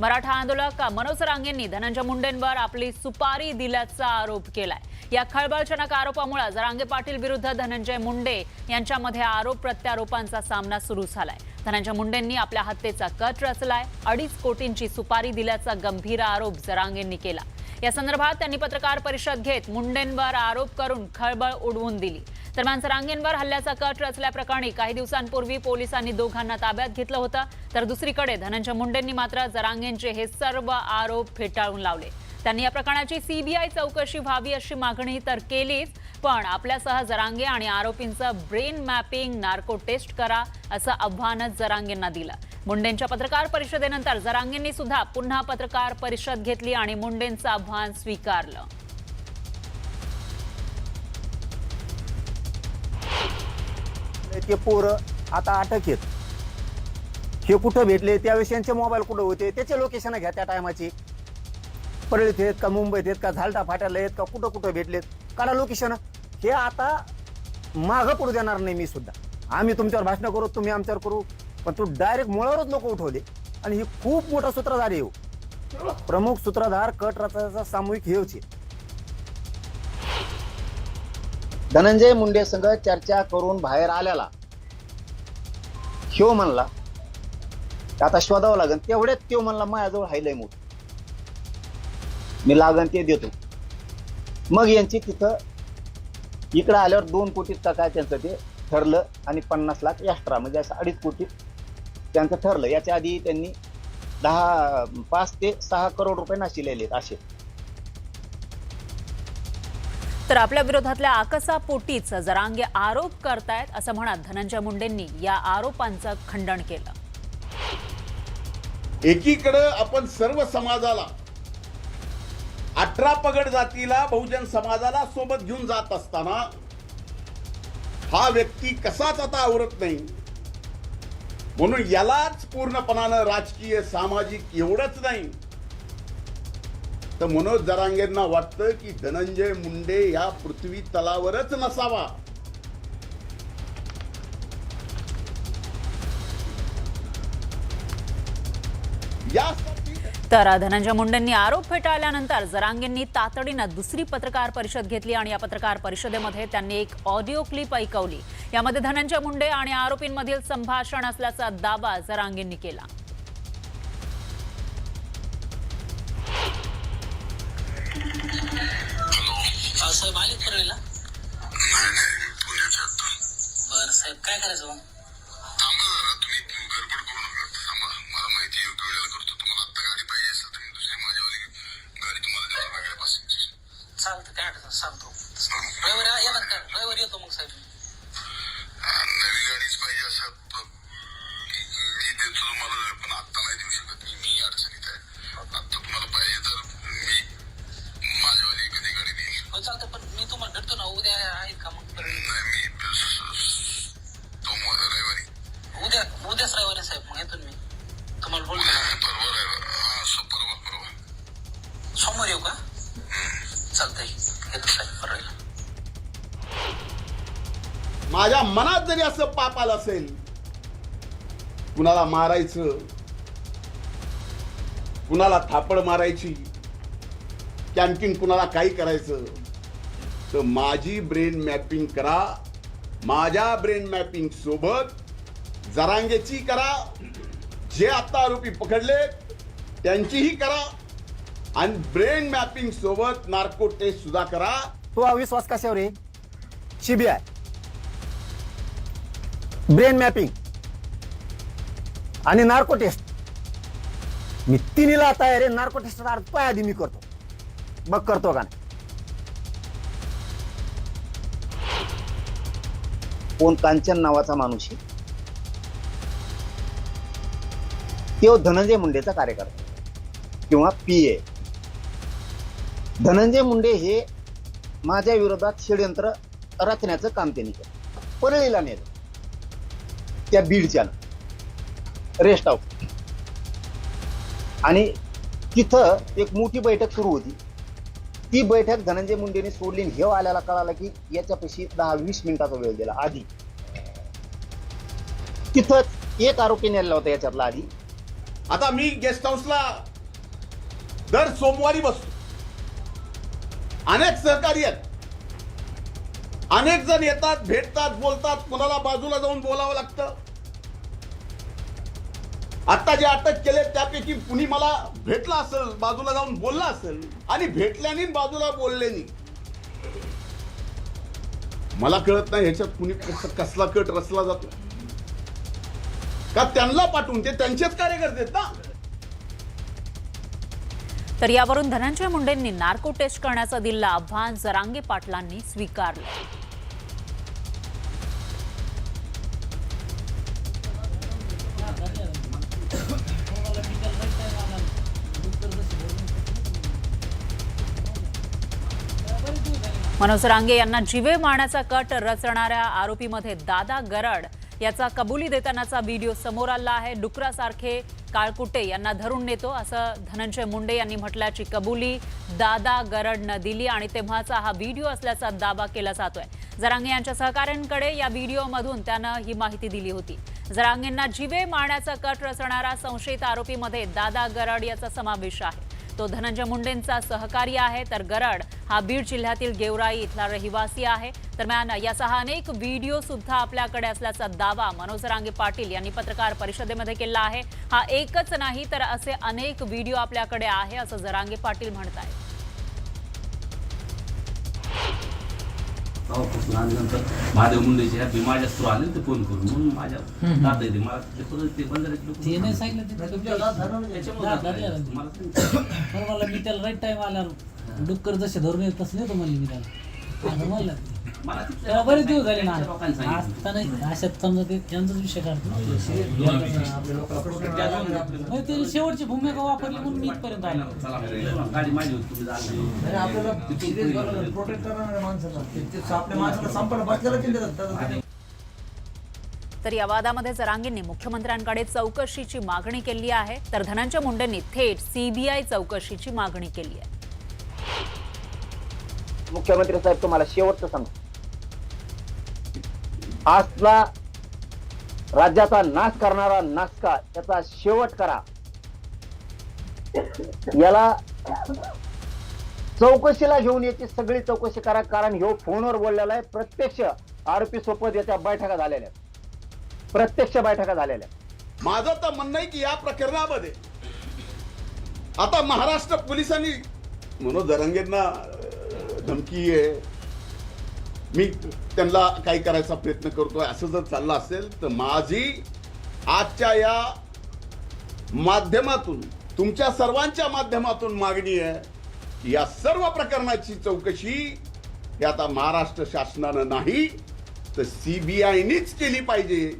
मराठा आंदोलक मनोज रांगेंनी धनंजय मुंडेंवर आपली सुपारी दिल्याचा आरोप केलाय. या खळबळजनक आरोपामुळे जरांगे पाटील विरुद्ध धनंजय मुंडे यांच्यामध्ये आरोप प्रत्यारोपांचा सामना सुरू झालाय. धनंजय मुंडेंनी आपल्या हत्येचा कट रचलाय. अडीच कोटींची सुपारी दिल्याचा गंभीर आरोप जरांगेंनी केला. या संदर्भात त्यांनी पत्रकार परिषद घेत मुंडेंवर आरोप करून खळबळ उडवून दिली. दरम्यान जरांगेंवर हल्ल्याचा कट रचल्याप्रकरणी काही दिवसांपूर्वी पोलिसांनी दोघांना ताब्यात घेतलं होतं. तर दुसरीकडे धनंजय मुंडेंनी मात्र जरांगेंचे हे सर्व आरोप फेटाळून लावले. त्यांनी या प्रकरणाची सीबीआय चौकशी व्हावी अशी मागणी तर केलीच पण आपल्यासह जरांगे आणि आरोपींचं ब्रेन मॅपिंग नार्को टेस्ट करा असं आव्हानच जरांगेंना दिलं. मुंडेंच्या पत्रकार परिषदेनंतर जरांगेंनी सुद्धा पुन्हा पत्रकार परिषद घेतली आणि मुंडेंचं आव्हान स्वीकारलं. ते पोरं आता अटक आहेत. हे कुठं भेटले? त्यावेळेस यांचे मोबाईल कुठं होते? त्याचे लोकेशन घ्या त्या टायमाची परळीत आहेत का मुंबईत आहेत का झालटा फाट्याला आहेत का कुठं कुठं भेटलेत? काढा लोकेशन हे आता मागं पडू देणार नाही मी सुद्धा. आम्ही तुमच्यावर भाषण करू तुम्ही आमच्यावर करू. पण तू डायरेक्ट मुळावरच लोक उठवले. आणि हे खूप मोठा सूत्रधार आहे हो. प्रमुख सूत्रधार कट रचाचा सामूहिक हेवचे धनंजय मुंडे संघ चर्चा करून बाहेर आल्याला शिव म्हणला आता शोधावं लागेल तेवढ्यात त्यो म्हणला माझ्याजवळ हायलय मूठ. मी लागन ते देतो. मग यांची तिथं इकडं आल्यावर दोन कोटी का काय त्यांचं ते ठरलं आणि पन्नास लाख एक्स्ट्रा म्हणजे असं अडीच कोटी त्यांचं ठरलं. याच्या आधी त्यांनी दहा पाच ते सहा करोड रुपये नाशिलेले आहेत असे. तर आपल्या विरोधातल्या आकसापोटीच जरांगे आरोप करतायत असं म्हणत धनंजय मुंडेंनी या आरोपांचं खंडन केलं. एकीकडं आपण सर्व समाजाला अठरा पगड जातीला बहुजन समाजाला सोबत घेऊन जात असताना हा व्यक्ती कसाच आता आवरत नाही? म्हणून यालाच पूर्णपणानं राजकीय सामाजिक एवढंच नाही. तर मनोज जरांगेंना वाटतं की धनंजय मुंडे या पृथ्वी तलावरच नसावा. या तर धनंजय मुंडेंनी आरोप फेटाळल्यानंतर जरांगेंनी तातडीनं दुसरी पत्रकार परिषद घेतली आणि या पत्रकार परिषदेमध्ये त्यांनी एक ऑडिओ क्लिप ऐकवली. यामध्ये धनंजय मुंडे आणि आरोपींमधील संभाषण असल्याचा दावा जरांगेंनी केला. परळीला नाही नाही पुण्याच्या आत. बरं साहेब काय करायचं मग? थांबा जरा तुम्ही गडबड करू नका. थांबा मला माहिती योग्य वेळेला करतो. तुम्हाला आता गाडी पाहिजे असेल तर मी दुसरी माझ्यावाली गाडी तुम्हाला वेगळ्या पासिंगची चालतं काय अडचण सांगतो. रविवारी येणार का रविवारी येतो मग साहेब. नवी गाडीच पाहिजे असं मी देतो तुम्हाला पण आत्ता नाही देऊ शकत मी. मी अडचणीत आहे. आत्ता तुम्हाला पाहिजे तर मी माझ्यावाली एखादी गाडी देईल हो चालतं माझ्या मनात जरी असं पाप आलं असेल कुणाला मारायचं कुणाला थापड मारायची की आणखीन कुणाला काही करायचं तर माझी ब्रेन मॅपिंग करा. माझ्या ब्रेन मॅपिंग सोबत जरांगेची करा. जे आता आरोपी पकडले त्यांचीही करा. आणि ब्रेन मॅपिंग सोबत नार्को टेस्ट सुद्धा करा. तो अविश्वास कशावर आहे? सीबीआय ब्रेन मॅपिंग आणि नार्को टेस्ट. मी तिन्हीला तयार आहे नार्को टेस्टचा अर्थ पाय आधी मी करतो. बघ करतो का कोण कांचन नावाचा माणूस आहे? तो धनंजय मुंडेचा कार्यकर्ता किंवा पी ए धनंजय मुंडे हे माझ्या विरोधात षडयंत्र रचण्याचं काम त्यांनी केलं. परळीला नेलं त्या बीडच्या. रेस्ट हाऊस आणि तिथं एक मोठी बैठक सुरू होती. ती बैठक धनंजय मुंडेने सोडली हे आल्याला कळालं की याच्यापाशी दहा वीस मिनिटाचा वेळ दिला आधी. तिथं एक आरोपी नेलेला होता याच्यातला आधी. आता मी गेस्ट हाऊसला दर सोमवारी बसतो. अनेक सहकारी आहेत. अनेक जण येतात भेटतात बोलतात कोणाला बाजूला जाऊन बोलावं लागतं. आता जे अटक केले त्यापैकी कुणी मला भेटला असेल बाजूला जाऊन बोलला असेल आणि भेटल्याने बाजूला बोलल्याने. मला कळत नाही ह्याच्यात कुणी कसला कट रचला जातो. का त्यांना पाठवून ते त्यांचेच कार्यकर्ते ना? तर यावरून धनंजय मुंडेंनी नार्को टेस्ट करण्याचं दिलं आव्हान जरांगे पाटलांनी स्वीकारलं. मनोज रांगे यांना जिवे मारण्याचा कट रचणाऱ्या आरोपीमध्ये दादा गरड याचा कबुली देतानाचा व्हिडिओ समोर आला आहे. डुकरासारखे काळकुटे यांना धरून नेतो असं धनंजय मुंडे यांनी म्हटल्याची कबुली दादा गरडनं दिली आणि तेव्हाचा हा व्हिडिओ असल्याचा दावा केला जातोय. जरांगे यांच्या सहकाऱ्यांकडे या व्हिडिओमधून त्यानं ही माहिती दिली होती. जरांगेंना जिवे मारण्याचा कट रचणारा संशयित आरोपीमध्ये दादा गरड याचा समावेश आहे. तो धनंजय मुंडेंचा सहकारी आहे तर गरड हा बीड जिल्ह्यातील गेवराई इथला रहिवासी आहे. दरम्यान यासह अनेक व्हिडिओ सुद्धा आपल्याकडे असल्याचा दावा मनोज रांगे पाटील यांनी पत्रकार परिषदेमध्ये केला आहे. हा एकच नाही तर असे अनेक व्हिडिओ आपल्याकडे आहे असं जरांगे पाटील म्हणत आहेत तेव्हापासून आणि नंतर महादेव मुंडेचे ह्या बी माझ्या थ्रू आले ते फोन करून. म्हणून माझ्या दादा येते. मला ते परत ते ते नाही सांगितलं ते. मला सांगितलं. बरं मला मी त्याला राईट टाइम आल्यावर डुक्कर जसे धरून येत तसं नेतो म्हणले मी त्याला. म्हणलं. बरेच दिवस झाले ना. लोकांनी सांगितलं. आता नाही अशात समजा ते यांचाच विषय काढतो. ते शेवटची भूमिका वापरली म्हणून मी इथपर्यंत आलो. तर या वादामध्ये जरांगेंनी मुख्यमंत्र्यांकडे चौकशीची मागणी केली आहे. तर धनंजय मुंडेंनी थेट सीबीआय चौकशीची मागणी केली आहे. मुख्यमंत्री साहेब तुम्हाला शेवटचं सांगतो. आजला राज्याचा नाश करणारा नासका त्याचा शेवट करा याला चौकशीला घेऊन याची सगळी चौकशी करा कारण ह्यो फोनवर बोललेला आहे प्रत्यक्ष आरोपी सोबत याच्या बैठका झालेल्या. प्रत्यक्ष बैठका झालेल्या. माझं तर म्हणणं आहे की या प्रकरणामध्ये आता महाराष्ट्र पोलिसांनी मनोज जरांगेंना अं, धमकी आहे मी त्यांना काही करायचा प्रयत्न करतोय. असं जर चाललं असेल तर माझी आजच्या या माध्यमातून तुमच्या सर्वांच्या माध्यमातून मागणी आहे या सर्व प्रकरणाची चौकशी ही आता महाराष्ट्र शासनानं नाही तर सीबीआयनीच केली पाहिजे.